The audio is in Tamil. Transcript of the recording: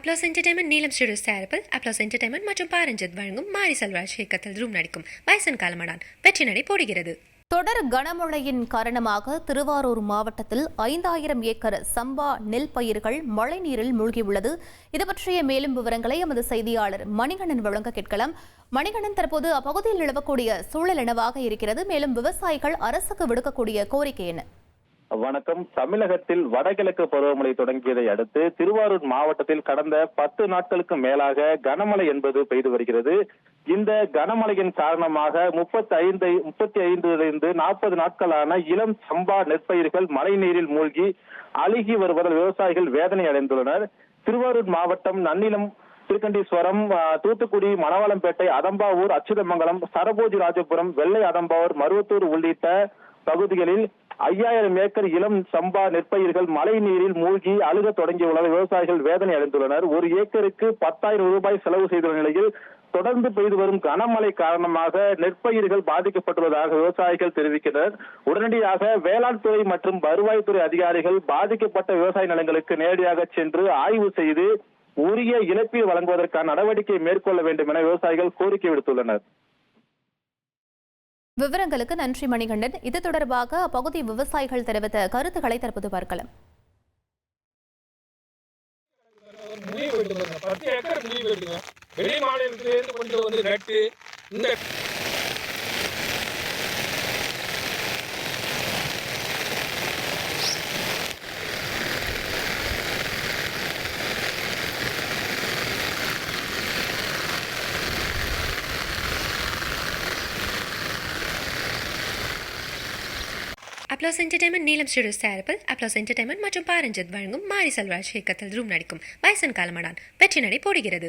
அப்ளாஸ் என்டர்டைன்மெண்ட் நீலம் ஸ்டுடியோ சார்பில் அப்ளாஸ் என்டர்டைன்மெண்ட் மற்றும் பாரஞ்சித் வழங்கும் மாரி செல்வராஜ் இயக்கத்தில் ரூம் நடிக்கும் வயசன் காலமடான் வெற்றி நடை போடுகிறது. தொடர் கனமழையின் காரணமாக திருவாரூர் மாவட்டத்தில் ஐந்தாயிரம் ஏக்கர் சம்பா நெல் பயிர்கள் மழைநீரில் மூழ்கியுள்ளது. இது பற்றிய மேலும் விவரங்களை எமது செய்தியாளர் மணிகண்டன் வழங்க கேட்கலாம். மணிகண்டன் தற்போது அப்பகுதியில் நிலவக்கூடிய சூழல் என்னவாக இருக்கிறது? மேலும் விவசாயிகள் அரசுக்கு விடுக்கக்கூடிய கோரிக்கை என்ன? வணக்கம். தமிழகத்தில் வடகிழக்கு பருவமழை தொடங்கியதை அடுத்து திருவாரூர் மாவட்டத்தில் கடந்த பத்து நாட்களுக்கு மேலாக கனமழை என்பது பெய்து வருகிறது. இந்த கனமழையின் காரணமாக முப்பத்தி ஐந்து முப்பத்தி ஐந்திலிருந்து நாற்பது நாட்களான இளம் சம்பா நெற்பயிர்கள் மழை நீரில் மூழ்கி அழுகி வருவதால் விவசாயிகள் வேதனை அடைந்துள்ளனர். திருவாரூர் மாவட்டம் நன்னிலம் திருக்கண்டீஸ்வரம் தூத்துக்குடி மணவாளம்பேட்டை அதம்பாவூர் அச்சுதமங்கலம் சரபோஜி ராஜபுரம் வெள்ளை அதம்பாவூர் மருவத்தூர் உள்ளிட்ட பகுதிகளில் ஐயாயிரம் ஏக்கர் இளம் சம்பா நெற்பயிர்கள் மழை நீரில் மூழ்கி அழுக தொடங்கியுள்ளதால் விவசாயிகள் வேதனை அடைந்துள்ளனர். ஒரு ஏக்கருக்கு பத்தாயிரம் ரூபாய் செலவு செய்துள்ள நிலையில் தொடர்ந்து பெய்து வரும் கனமழை காரணமாக நெற்பயிர்கள் பாதிக்கப்பட்டுள்ளதாக விவசாயிகள் தெரிவிக்கின்றனர். உடனடியாக வேளாண் துறை மற்றும் வருவாய்த்துறை அதிகாரிகள் பாதிக்கப்பட்ட விவசாய நிலங்களுக்கு நேரடியாக சென்று ஆய்வு செய்து உரிய இழப்பீடு வழங்குவதற்கான நடவடிக்கை மேற்கொள்ள வேண்டும் என விவசாயிகள் கோரிக்கை விடுத்துள்ளனர். விவரங்களுக்கு நன்றி மணிகண்டன். இது தொடர்பாக அப்பகுதி விவசாயிகள் தெரிவித்த கருத்துக்களை தற்போது பார்க்கலாம். முடிவு எடுத்துங்க பத்து ஏக்கர் முடிவு எடுத்துங்க வெளி மாநிலத்திலிருந்து கொண்டு வந்து நட்டு இந்த அப்ளாஸ் என்டர்டைன்மெண்ட் நீலம் ஸ்டுடியோ தயாரிப்பில் அப்ளாஸ் என்டர்டைன்மெண்ட் மற்றும் பாரஞ்சித் வழங்கும் மாரி செல்வராஜ் இயக்கத்தில் ரூம் நடிக்கும் பைசன் காலமடான் வெற்றி நடை போடுகிறது.